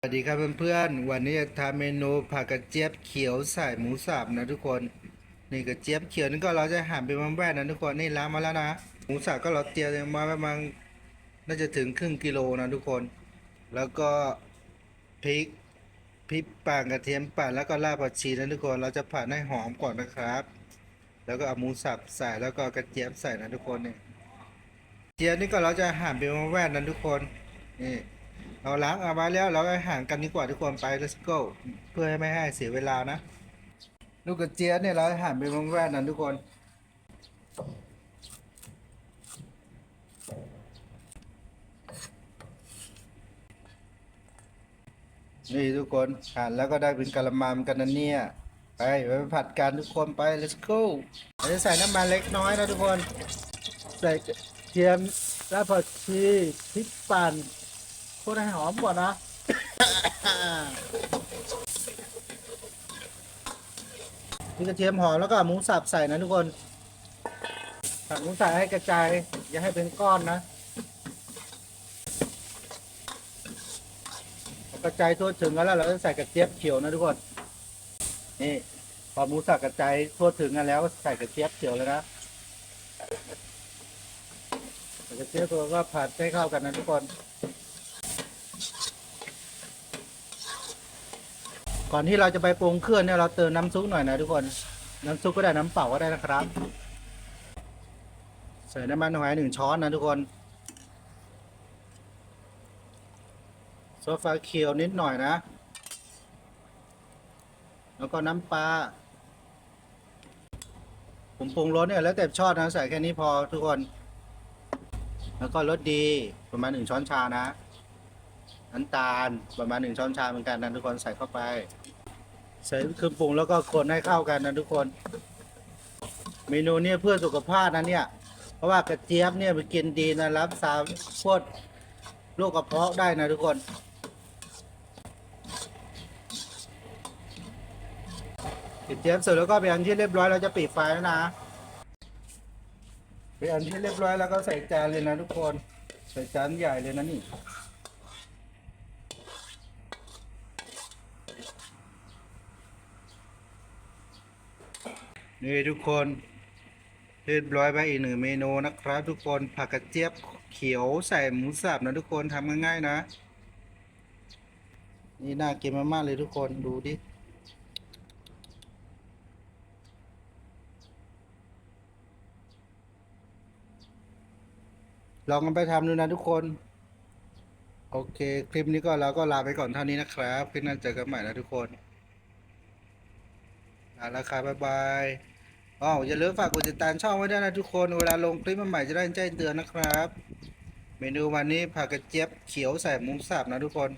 สวัสดีครับเพื่อนๆ วันนี้จะทำเมนูผักกระเจี๊ยบเขียวใส่หมูสับนะทุกคน นี่กระเจี๊ยบเขียวนี่ก็เราจะหั่นเป็นแว่นๆนะทุกคนนี่ล้างมาแล้วนะหมูสับก็เราเตรียมมาประมาณน่าจะถึงครึ่งกิโลนะทุกคน แล้วก็พริกพริกป่นกระเทียมปั่นแล้วก็รากผักชีนะทุกคนเราจะผัดให้หอมก่อนนะครับ แล้วก็เอาหมูสับใส่แล้วก็กระเจี๊ยบใส่นะทุกคนนี่เจี๊ยบนี่ก็เราจะหั่นเป็นแว่นๆนะทุกคนนี่ เราล้างเอาไว้แล้วเราก็ห่างกันดีกว่าทุกคนไป let's go เพื่อให้ไม่ให้เสียเวลานะ ลูกกระเจี๊ยบเนี่ยเราหั่นเป็นวงแว่นนะทุกคน นี่ทุกคนหั่นแล้วก็ได้เป็นกะละมังกันนะเนี่ย ไปไปผัดกันทุกคนไป let's go เราจะใส่น้ำมันเล็กน้อยนะทุกคน ใส่เทียมรากผักชีพริกปั่น คนให้หอมก่อนนะนี่กระเทียมหอมแล้วก็หมูสับใส่นะทุกคนผัดหมูสับให้กระจาย อย่าให้เป็นก้อนนะกระจายทั่วถึงแล้วเราจะใส่กระเจี๊ยบเขียวนะทุกคนนี่พอหมูสับกระจายทั่วถึงกันแล้วก็ใส่กระเจี๊ยบเขียวเลยนะกระเจี๊ยบตัวก็ผัดให้เข้ากันนะทุกคน ก่อนที่เราจะไปปรุงเครื่องเนี่ยเราเติมน้ำซุปหน่อยนะทุกคน น้ำซุปก็ได้น้ำเปล่าก็ได้นะครับ ใส่น้ำมันหอยหนึ่งช้อนนะทุกคนโซฟาเขียวนิดหน่อยนะ แล้วก็น้ำปลาผมปรุงรสเนี่ยแล้วแต่ชอบนะใส่แค่นี้พอทุกคน แล้วก็รสดีประมาณหนึ่งช้อนชานะ น้ำตาลประมาณหนึ่งช้อนชาเหมือนกันนะทุกคนใส่เข้าไป ใส่เครื่องปรุงแล้วก็คนให้เข้ากันนะทุกคน เมนูเนี้เพื่อสุขภาพนะเนี่ย เพราะว่ากระเจี๊ยบเนี่ยไปกินดีนะรับสารพวกโรคกระเพาะได้นะทุกคนกระเจี๊ยบเสร็จแล้วก็เป็นอันที่เรียบร้อยเราจะปิดไฟแล้วนะเป็นอันที่เรียบร้อยแล้วก็ใส่จานเลยนะทุกคน ใส่จานใหญ่เลยนะนี่ นี่ทุกคนเรียบร้อยไปอีกหนึ่งเมนูนะครับ ทุกคนผักกระเจี๊ยบเขียวใส่หมูสับนะทุกคนทำง่ายๆนะ นี่น่ากินมากๆเลยทุกคนดูดิลองกันไปทำดูนะทุกคน โอเค คลิปนี้ก็เราก็ลาไปก่อนเท่านี้นะครับคลิปหน้าเจอกันใหม่นะทุกคน ลาแล้วครับบ๊ายบายอ๋ออย่าลืมฝากกดติดตามช่องไว้ด้วยนะทุกคน เวลาลงคลิปใหม่ๆจะได้แจ้งเตือนนะครับ เมนูวันนี้ผักกระเจี๊ยบเขียวใส่หมูสับนะทุกคน